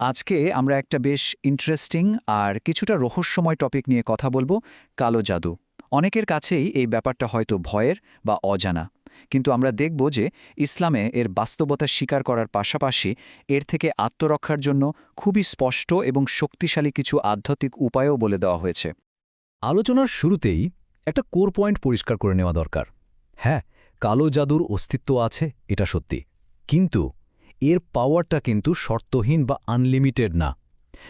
আজকে আমরা একটা বেশ ইন্টারেস্টিং আর কিছুটা রহস্যময় টপিক নিয়ে কথা বলব, কালো জাদু। অনেকের কাছেই এই ব্যাপারটা হয়তো ভয়ের বা অজানা। কিন্তু আমরা দেখব যে ইসলামে এর বাস্তবতা স্বীকার করার পাশাপাশি এর থেকে আত্মরক্ষার জন্য খুবই স্পষ্ট এবং শক্তিশালী কিছু আধ্যাত্মিক উপায়ও বলে দেওয়া হয়েছে। আলোচনার শুরুতেই একটা কোর পয়েন্ট পরিষ্কার করে নেওয়া দরকার। হ্যাঁ কালো জাদুর অস্তিত্ব আছে, এটা সত্যি। কিন্তু এর পাওয়ারটা কিন্তু শর্তহীন বা আনলিমিটেড না।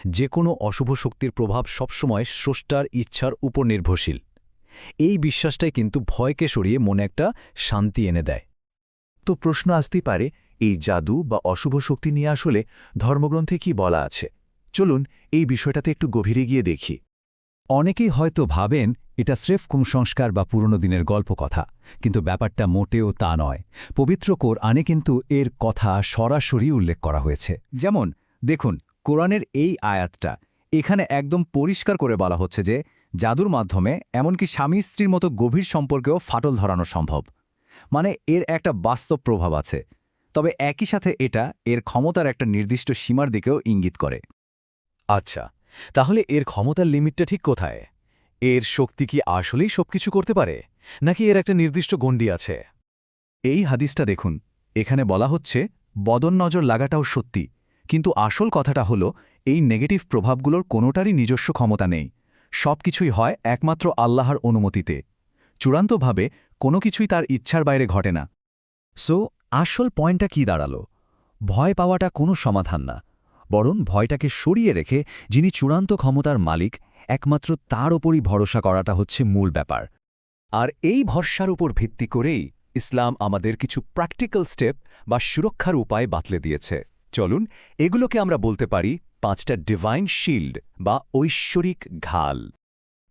যে কোনো অশুভ শক্তির প্রভাব সবসময় স্রষ্টার ইচ্ছার উপর নির্ভরশীল। এই বিশ্বাসটাই কিন্তু ভয়কে সরিয়ে মনে একটা শান্তি এনে দেয়। তো প্রশ্ন আসতেই পারে, এই জাদু বা অশুভ শক্তি নিয়ে আসলে ধর্মগ্রন্থে কি বলা আছে? চলুন এই বিষয়টাতে একটু গভীরে গিয়ে দেখি। অনেকেই হয়তো ভাবেন এটা স্রেফ কুমসংস্কার বা পুরনো দিনের গল্প কথা, কিন্তু ব্যাপারটা মোটেও তা নয়। পবিত্র কোরআনে কিন্তু এর কথা সরাসরি উল্লেখ করা হয়েছে। যেমন, দেখুন, কোরআনের এই আয়াতটা এখানে একদম পরিষ্কার করে বলা হচ্ছে যে, জাদুর মাধ্যমে এমনকি স্বামী স্ত্রীর মতো গভীর সম্পর্কেও ফাটল ধরানো সম্ভব। মানে এর একটা বাস্তব প্রভাব আছে। তবে একই সাথে এটা এর ক্ষমতার একটা নির্দিষ্ট সীমার দিকেও ইঙ্গিত করে। আচ্ছা তাহলে এর ক্ষমতার লিমিটটা ঠিক কোথায়? এর শক্তি কি আসলেই সবকিছু করতে পারে? নাকি এর একটা নির্দিষ্ট গণ্ডি আছে? এই হাদিসটা দেখুন। এখানে বলা হচ্ছে, বদন নজর লাগাটাও সত্যি। কিন্তু আসল কথাটা হলো, এই নেগেটিভ প্রভাবগুলোর কোনোটারই নিজস্ব ক্ষমতা নেই। সবকিছুই হয় একমাত্র আল্লাহর অনুমতিতে। চূড়ান্তভাবে কোনো কিছুই তার ইচ্ছার বাইরে ঘটে না। সো, আসল পয়েন্টটা কি দাঁড়াল? ভয় পাওয়াটা কোনো সমাধান না। বরং ভয়টাকে সরিয়ে রেখে যিনি চূড়ান্ত ক্ষমতার মালিক, একমাত্র তার ওপরই ভরসা করাটা হচ্ছে মূল ব্যাপার। আর এই ভরসার উপর ভিত্তি করেই ইসলাম আমাদের কিছু প্র্যাকটিক্যাল স্টেপ বা সুরক্ষার উপায় বাতলে দিয়েছে। চলুন, এগুলোকে আমরা বলতে পারি পাঁচটা ডিভাইন শিল্ড বা ঐশ্বরিক ঢাল।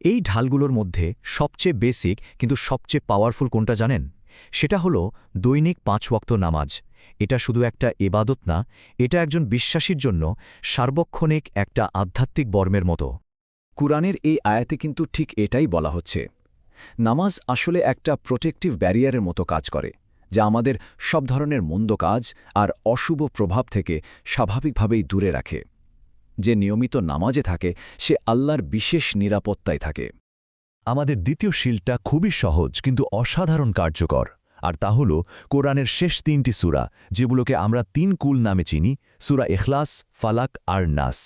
এই ঢালগুলোর মধ্যে সবচেয়ে বেসিক কিন্তু সবচেয়ে পাওয়ারফুল কোনটা জানেন? সেটা হলো দৈনিক পাঁচ ওয়াক্ত নামাজ। এটা শুধু একটা এবাদত না, এটা একজন বিশ্বাসীর জন্য সার্বক্ষণিক একটা আধ্যাত্মিক বর্মের মতো। কুরআনের এই আয়াতে কিন্তু ঠিক এটাই বলা হচ্ছে। নামাজ আসলে একটা প্রোটেক্টিভ ব্যারিয়ারের মতো কাজ করে, যা আমাদের সব ধরনের মন্দ কাজ আর অশুভ প্রভাব থেকে স্বাভাবিকভাবেই দূরে রাখে। যে নিয়মিত নামাজে থাকে, সে আল্লাহর বিশেষ নিরাপত্তায় থাকে। আমাদের দ্বিতীয় শিলটা খুবই সহজ কিন্তু অসাধারণ কার্যকর। আর তা হল কোরআনের শেষ তিনটি সুরা, যেগুলোকে আমরা তিন কুল নামে চিনি, সুরা এখলাস ফালাক আর নাস।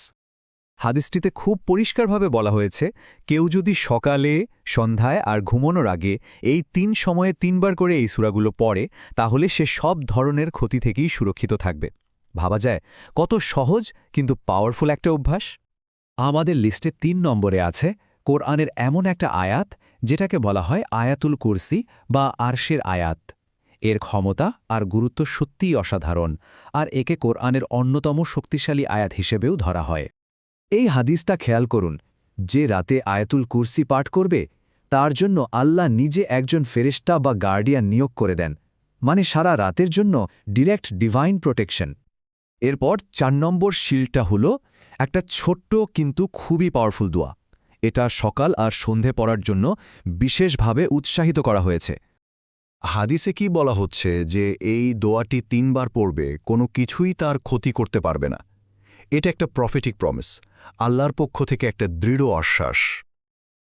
হাদিসটিতে খুব পরিষ্কারভাবে বলা হয়েছে, কেউ যদি সকালে, সন্ধ্যায় আর ঘুমানোর আগে এই তিন সময়ে তিনবার করে এই সুরাগুলো পড়ে, তাহলে সে সব ধরনের ক্ষতি থেকেই সুরক্ষিত থাকবে। ভাবা যায়, কত সহজ কিন্তু পাওয়ারফুল একটা অভ্যাস। আমাদের লিস্টে তিন নম্বরে আছে, কোরআনের এমন একটা আয়াত যেটাকে বলা হয় আয়াতুল কুরসি বা আরশের আয়াত। এর ক্ষমতা আর গুরুত্ব সত্যিই অসাধারণ, আর একে কোরআনের অন্যতম শক্তিশালী আয়াত হিসেবেও ধরা হয়। এই হাদিসটা খেয়াল করুন, যে রাতে আয়াতুল কুরসি পাঠ করবে, তার জন্য আল্লাহ নিজে একজন ফেরেস্তা বা গার্ডিয়ান নিয়োগ করে দেন মানে সারা রাতের জন্য ডিরেক্ট ডিভাইন প্রোটেকশন। এরপর চার নম্বর শিলটা হল একটা ছোট্ট কিন্তু খুবই পাওয়ারফুল দোয়া। এটা সকাল আর সন্ধে পড়ার জন্য বিশেষভাবে উৎসাহিত করা হয়েছে। হাদিসে কি বলা হচ্ছে যে এই দোয়াটি তিনবার পড়বে, কোনো কিছুই তার ক্ষতি করতে পারবে না। এটা একটা প্রফেটিক প্রমিস আল্লাহর পক্ষ থেকে একটা দৃঢ় আশ্বাস।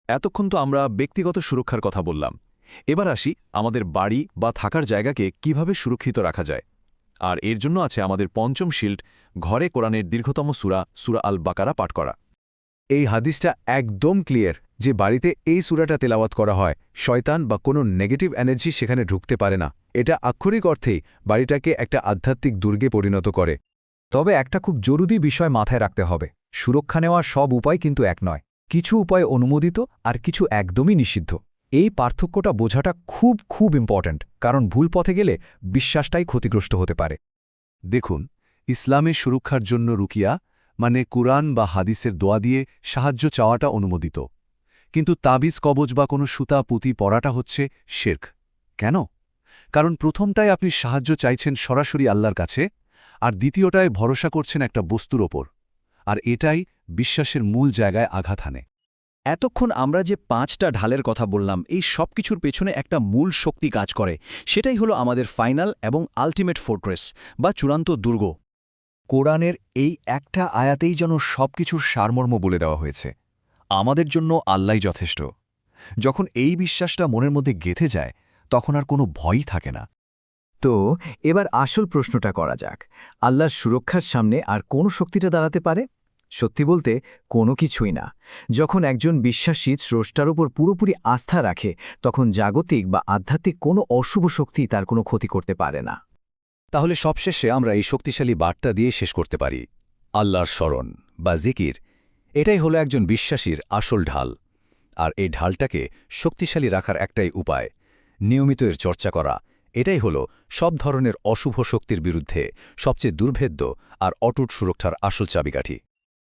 এতক্ষণ তো আমরা ব্যক্তিগত সুরক্ষার কথা বললাম। এবার আসি আমাদের বাড়ি বা থাকার জায়গাকে কীভাবে সুরক্ষিত রাখা যায়। আর এর জন্য আছে আমাদের পঞ্চম শিল্ড, ঘরে কোরআনের দীর্ঘতম সুরা সুরা আল বাকারা পাঠ করা। এই হাদিসটা একদম ক্লিয়ার যে বাড়িতে এই সুরাটা তেলাওয়াত করা হয়, শয়তান বা কোনো নেগেটিভ এনার্জি সেখানে ঢুকতে পারে না। এটা আক্ষরিক অর্থেই বাড়িটাকে একটা আধ্যাত্মিক দুর্গে পরিণত করে। তবে একটা খুব জরুরি বিষয় মাথায় রাখতে হবে, সুরক্ষা নেওয়ার সব উপায় কিন্তু এক নয়। কিছু উপায় অনুমোদিত আর কিছু একদমই নিষিদ্ধ। এই পার্থক্যটা বোঝাটা খুব খুব ইম্পর্ট্যান্ট কারণ ভুল পথে গেলে বিশ্বাসটাই ক্ষতিগ্রস্ত হতে পারে। দেখুন, ইসলামের সুরক্ষার জন্য রুকিয়া মানে কুরআন বা হাদিসের দোয়া দিয়ে সাহায্য চাওয়াটা অনুমোদিত। কিন্তু তাবিজ, কবজ বা কোনো সুতা, পুঁতি পড়াটা হচ্ছে শেরক। কেন? কারণ প্রথমটায় আপনি সাহায্য চাইছেন সরাসরি আল্লাহর কাছে, আর দ্বিতীয়টায় ভরসা করছেন একটা বস্তুর ওপর। আর এটাই বিশ্বাসের মূল জায়গায় আঘাত হানে। এতক্ষণ আমরা যে পাঁচটা ঢালের কথা বললাম, এই সব কিছুর পেছনে একটা মূল শক্তি কাজ করে। সেটাই হলো আমাদের ফাইনাল এবং আলটিমেট ফোর্ট্রেস বা চূড়ান্ত দুর্গ। কোরআনের এই একটা আয়াতেই যেন সবকিছুর সারমর্ম বলে দেওয়া হয়েছে। আমাদের জন্য আল্লাহ যথেষ্ট। যখন এই বিশ্বাসটা মনের মধ্যে গেঁথে যায়, তখন আর কোনো ভয়ই থাকে না। তো, এবার আসল প্রশ্নটা করা যাক। আল্লাহর সুরক্ষার সামনে আর কোন শক্তিটা দাঁড়াতে পারে? সত্যি বলতে, কোনো কিছুই না। যখন একজন বিশ্বাসী স্রষ্টার উপর পুরোপুরি আস্থা রাখে, তখন জাগতিক বা আধ্যাত্মিক কোনো অশুভ শক্তি তার কোনো ক্ষতি করতে পারে না। তাহলে সবশেষে আমরা এই শক্তিশালী বার্তা দিয়ে শেষ করতে পারি। আল্লাহর স্মরণ বা জিকির, এটাই হলো একজন বিশ্বাসীর আসল ঢাল। আর এই ঢালটাকে শক্তিশালী রাখার একটাই উপায়, নিয়মিত এর চর্চা করা, এটাই হলো সব ধরনের অশুভ শক্তির বিরুদ্ধে সবচেয়ে দুর্ভেদ্য আর অটুট সুরক্ষার আসল চাবিকাঠি।